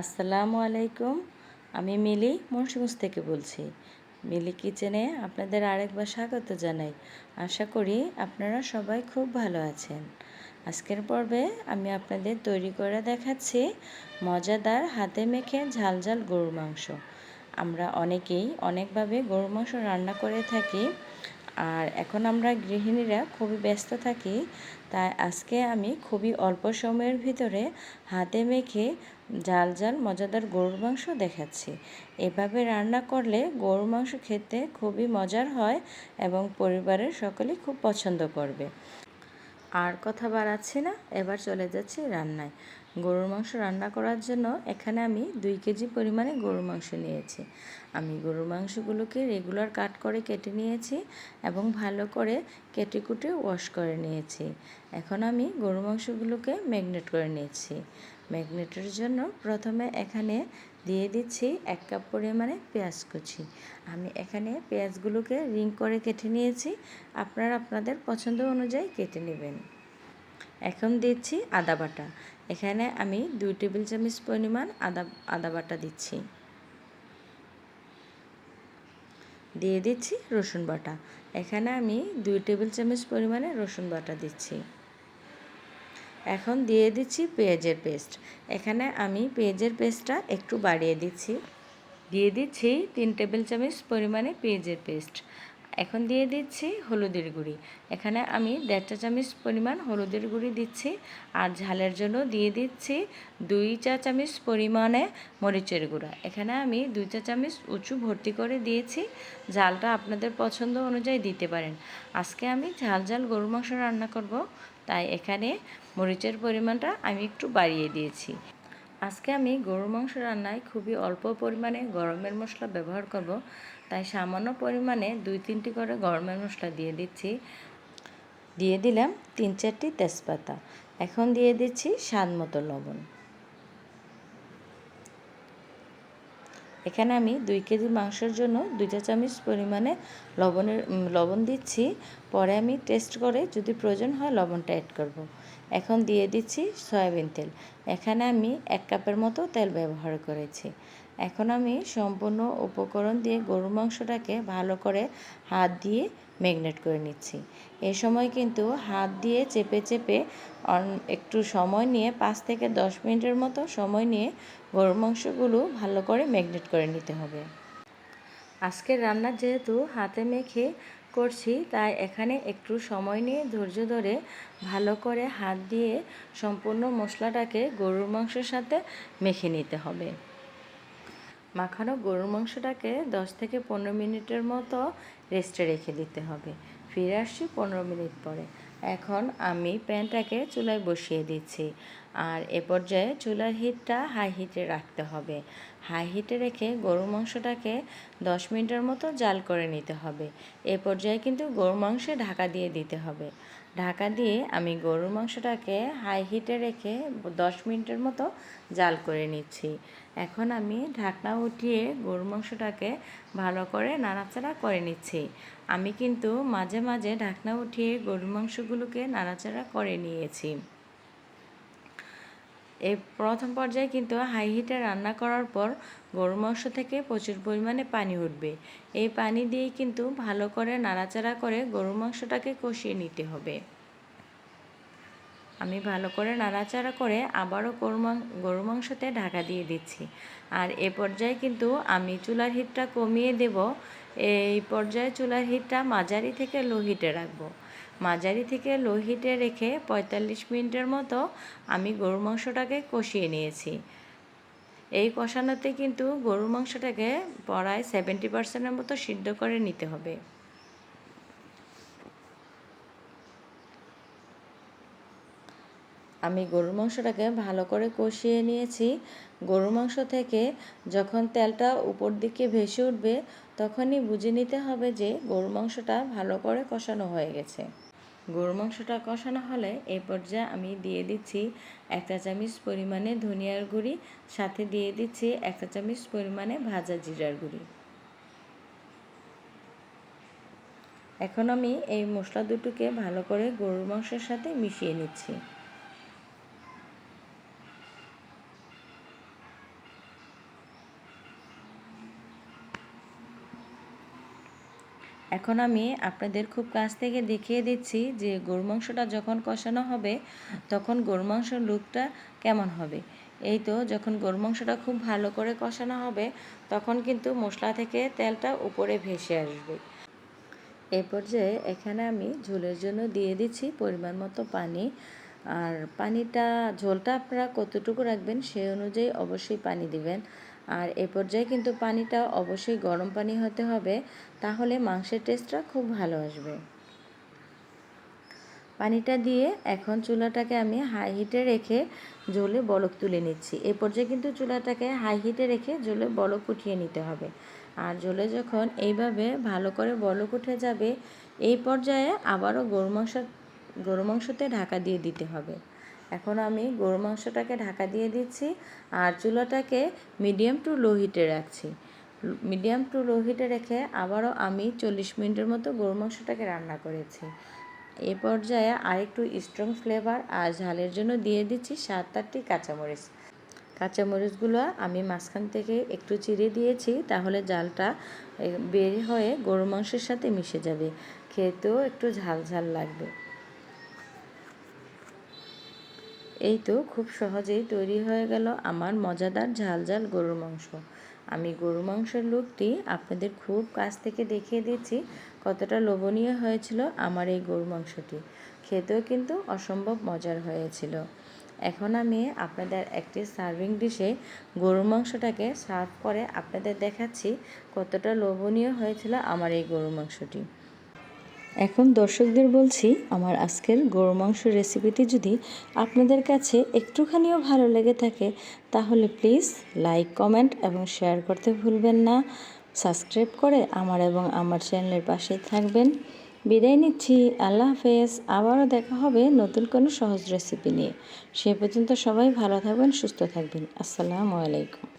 আসসালামু আলাইকুম। আমি মিলি মুন্সিগঞ্জ থেকে বলছি। মিলি কিচেনে আপনাদের আরেকবার স্বাগত জানাই। আশা করি আপনারা সবাই খুব ভালো আছেন। আজকের পর্বে আমি আপনাদের তৈরি করে দেখাচ্ছি মজাদার হাতে মেখে ঝাল ঝাল গরুর মাংস। আমরা অনেকেই অনেকভাবে গরুর মাংস রান্না করে থাকি। আর এখন আমরা গৃহিণীরা খুবই ব্যস্ত থাকি, তাই আজকে আমি খুবই অল্প সময়ের ভিতরে হাতে মেখে জাল জাল মজাদার গরুর মাংস দেখাচ্ছি। এভাবে রান্না করলে গরুর মাংস খেতে খুবই মজার হয় এবং পরিবারের সকলে খুব পছন্দ করবে। আর কথা বাড়াচ্ছি না, এবার চলে যাচ্ছি রান্নায়। গরুর মাংস রান্না করার জন্য এখানে আমি দুই কেজি পরিমাণে গরুর মাংস নিয়েছি। আমি গরুর মাংসগুলোকে রেগুলার কাট করে কেটে নিয়েছি এবং ভালো করে কেটে কুটে ওয়াশ করে নিয়েছি। এখন আমি গরুর মাংসগুলোকে ম্যাগনেট করে নিয়েছি। ম্যাগনেটের জন্য প্রথমে এখানে দিয়ে দিচ্ছি এক কাপ পরিমাণে পেঁয়াজ কুচি। আমি এখানে পেঁয়াজগুলোকে রিং করে কেটে নিয়েছি। আপনারা আপনাদের পছন্দ অনুযায়ী কেটে নেবেন। এখন দিচ্ছি আদা বাটা। এখানে আমি দুই টেবিল চামচ পরিমাণ আদা আদা বাটা দিচ্ছি। দিয়ে দিচ্ছি রসুন বাটা। এখানে আমি দুই টেবিল চামচ পরিমাণে রসুন বাটা দিচ্ছি। এখন দিয়ে দিচ্ছি পেঁয়াজের পেস্ট। এখানে আমি পেঁয়াজের পেস্টটা একটু বাড়িয়ে দিচ্ছি। দিয়ে দিচ্ছি তিন টেবিল চামচ পরিমাণে পেঁয়াজের পেস্ট। এখন দিয়ে দিচ্ছি হলুদের গুঁড়ি। এখানে আমি দেড় চা চামচ পরিমাণ হলুদের গুঁড়ি দিচ্ছি আর ঝালের জন্য দিয়ে দিচ্ছি দুই চা চামচ পরিমাণে মরিচের গুঁড়া। এখানে আমি দুই চা চামচ উঁচু ভর্তি করে দিয়েছি। ঝালটা আপনাদের পছন্দ অনুযায়ী দিতে পারেন। আজকে আমি ঝাল ঝাল গরু মাংস রান্না করব, তাই এখানে মরিচের পরিমাণটা আমি একটু বাড়িয়ে দিয়েছি। আজকে আমি গরুর মাংস রান্নায় খুবই অল্প পরিমাণে গরমের মশলা ব্যবহার করব, তাই সামান্য পরিমাণে দুই তিনটি করে গরমের মশলা দিয়ে দিচ্ছি। দিয়ে দিলাম তিন চারটি তেজপাতা। এখন দিয়ে দিচ্ছি স্বাদ মতো লবণ। এখানে আমি দুই কেজি মাংসের জন্য দুইটা চামচ পরিমাণে লবণের লবণ দিচ্ছি। পরে আমি টেস্ট করে যদি প্রয়োজন হয় লবণটা অ্যাড করব। এখন দিয়ে দিচ্ছি সয়াবিন তেল। এখানে আমি এক কাপের মতো তেল ব্যবহার করেছি। এখন আমি সম্পূর্ণ উপকরণ দিয়ে গরুর মাংসটাকে ভালো করে হাত দিয়ে ম্যাগনেট করে নিচ্ছি। এ সময় কিন্তু হাত দিয়ে চেপে চেপে একটু সময় নিয়ে পাঁচ থেকে দশ মিনিটের মতো সময় নিয়ে গরুর মাংসগুলো ভালো করে ম্যাগনেট করে নিতে হবে। আজকের রান্না যেহেতু হাতে মেখে করছি, তাই এখানে একটু সময় নিয়ে ধৈর্য ধরে ভালো করে হাত দিয়ে সম্পূর্ণ মশলাটাকে গরুর মাংসের সাথে মেখে নিতে হবে। মাখানো গরুর মাংসটাকে দশ থেকে পনেরো মিনিটের মতো রেস্টে রেখে দিতে হবে। ফিরে আসছি পনেরো মিনিট পরে। এখন আমি প্যানটাকে চুলায় বসিয়ে দিচ্ছি। আর এ পর্যায়ে চুলার হিটটা হাই হিটে রাখতে হবে। হাই হিটে রেখে গরুর মাংসটাকে দশ মিনিটের মতো জাল করে নিতে হবে। এ পর্যায়ে কিন্তু গরুর মাংসে ঢাকা দিয়ে দিতে হবে। ঢাকা দিয়ে আমি গরুর মাংসটাকে হাই হিটে রেখে দশ মিনিটের মতো জাল করে নিচ্ছি। এখন আমি ঢাকনা উঠিয়ে গরুর মাংসটাকে ভালো করে নাড়াচাড়া করে নিচ্ছি। আমি কিন্তু মাঝে মাঝে ঢাকনা উঠিয়ে গরুর মাংসগুলোকে নাড়াচাড়া করে নিয়েছি। এই প্রথম পর্যায়ে কিন্তু হাই হিটে রান্না করার পর গরুর মাংস থেকে প্রচুর পরিমাণে পানি উঠবে। এই পানি দিয়ে কিন্তু ভালো করে নাড়াচাড়া করে গরুর মাংসটাকে কষিয়ে নিতে হবে। আমি ভালো করে নাড়াচাড়া করে আবারও গরু গরু মাংসতে ঢাকা দিয়ে দিচ্ছি। আর এ পর্যায়ে কিন্তু আমি চুলার হিটটা কমিয়ে দেব। এই পর্যায়ে চুলার হিটটা মাঝারি থেকে লো হিটে রাখব। মাঝারি থেকে লো হিটে রেখে পঁয়তাল্লিশ মিনিটের মতো আমি গরুর মাংসটাকে কষিয়ে নিয়েছি। এই কষানোতে কিন্তু গরুর মাংসটাকে প্রায় সেভেন্টি পার্সেন্টের মতো সিদ্ধ করে নিতে হবে। আমি গরুর মাংসটাকে ভালো করে কষিয়ে নিয়েছি। গরুর মাংস থেকে যখন তেলটা উপর দিকে ভেসে উঠবে, তখনই বুঝে নিতে হবে যে গরুর মাংসটা ভালো করে কষানো হয়ে গেছে। গরু মাংসটা কষানো হলে এই পর্যায়ে আমি দিয়ে দিচ্ছি একটা চামচ পরিমাণে ধনিয়ার গুঁড়ি, সাথে দিয়ে দিচ্ছি একটা চামচ পরিমাণে ভাজা জিরার গুঁড়ি। এখন আমি এই মশলা দুটোকে ভালো করে গরুর মাংসের সাথে মিশিয়ে নিচ্ছি। এখন আমি আপনাদের খুব কাছ থেকে দেখিয়ে দিচ্ছি যে গরু মাংসটা যখন কষানো হবে, তখন গরু মাংসের লুকটা কেমন হবে। এই তো যখন গরু মাংসটা খুব ভালো করে কষানো হবে, তখন কিন্তু মশলা থেকে তেলটা উপরে ভেসে আসবে। এ পর্যায়ে এখানে আমি ঝোলের জন্য দিয়ে দিচ্ছি পরিমাণ মতো পানি। আর পানিটা, ঝোলটা আপনারা কতটুকু রাখবেন সেই অনুযায়ী অবশ্যই পানি দিবেন। আর এ পর্যায়ে কিন্তু পানিটা অবশ্যই গরম পানি হতে হবে, তাহলে মাংসের টেস্টটা খুব ভালো আসবে। পানিটা দিয়ে এখন চুলাটাকে আমি হাই হিটে রেখে জলে বলক তুলে নিচ্ছি। এ পর্যায়ে কিন্তু চুলাটাকে হাই হিটে রেখে জলে বলক উঠিয়ে নিতে হবে। আর জলে যখন এইভাবে ভালো করে বলক উঠে যাবে, এই পর্যায়ে আবারও গরু মাংস গরু মাংসতে ঢাকা দিয়ে দিতে হবে। এখন আমি গরু মাংসটাকে ঢাকা দিয়ে দিচ্ছি আর চুলাটাকে মিডিয়াম টু লো হিটে রাখছি। মিডিয়াম টু লো হিটে রেখে আবারও আমি চল্লিশ মিনিটের মতো গরু মাংসটাকে রান্না করেছি। এ পর্যায়ে আরেকটু স্ট্রং ফ্লেভার আর ঝালের জন্য দিয়ে দিচ্ছি সাত আটটি কাঁচামরিচ। কাঁচামরিচগুলো আমি মাঝখান থেকে একটু চিড়ে দিয়েছি তাহলে জালটা বের হয়ে গরু মাংসের সাথে মিশে যাবে। খেতেও একটু ঝাল ঝাল লাগবে। এই তো খুব সহজেই তৈরি হয়ে গেল আমার মজাদার ঝাল ঝাল গরুর মাংস। আমি গরু মাংসের লুকটি আপনাদের খুব কাছ থেকে দেখিয়ে দিচ্ছি কতটা লোভনীয় হয়েছিল আমার এই গরু মাংসটি। খেতেও কিন্তু অসম্ভব মজার হয়েছিল। এখন আমি আপনাদের একটি সার্ভিং ডিশে গরু মাংসটাকে সার্ভ করে আপনাদের দেখাচ্ছি কতটা লোভনীয় হয়েছিল আমার এই গরু মাংসটি। এখন দর্শকদের বলছি, আমার আজকের গরু মাংস রেসিপিটি যদি আপনাদের কাছে একটুখানিও ভালো লেগে থাকে, তাহলে প্লিজ লাইক কমেন্ট এবং শেয়ার করতে ভুলবেন না। সাবস্ক্রাইব করে আমার এবং আমার চ্যানেলের পাশেই থাকবেন। বিদায় নিচ্ছি, আল্লাহ হাফেজ, আবারও দেখা হবে নতুন কোনো সহজ রেসিপি নিয়ে। সে পর্যন্ত সবাই ভালো থাকবেন, সুস্থ থাকবেন। আসসালামু আলাইকুম।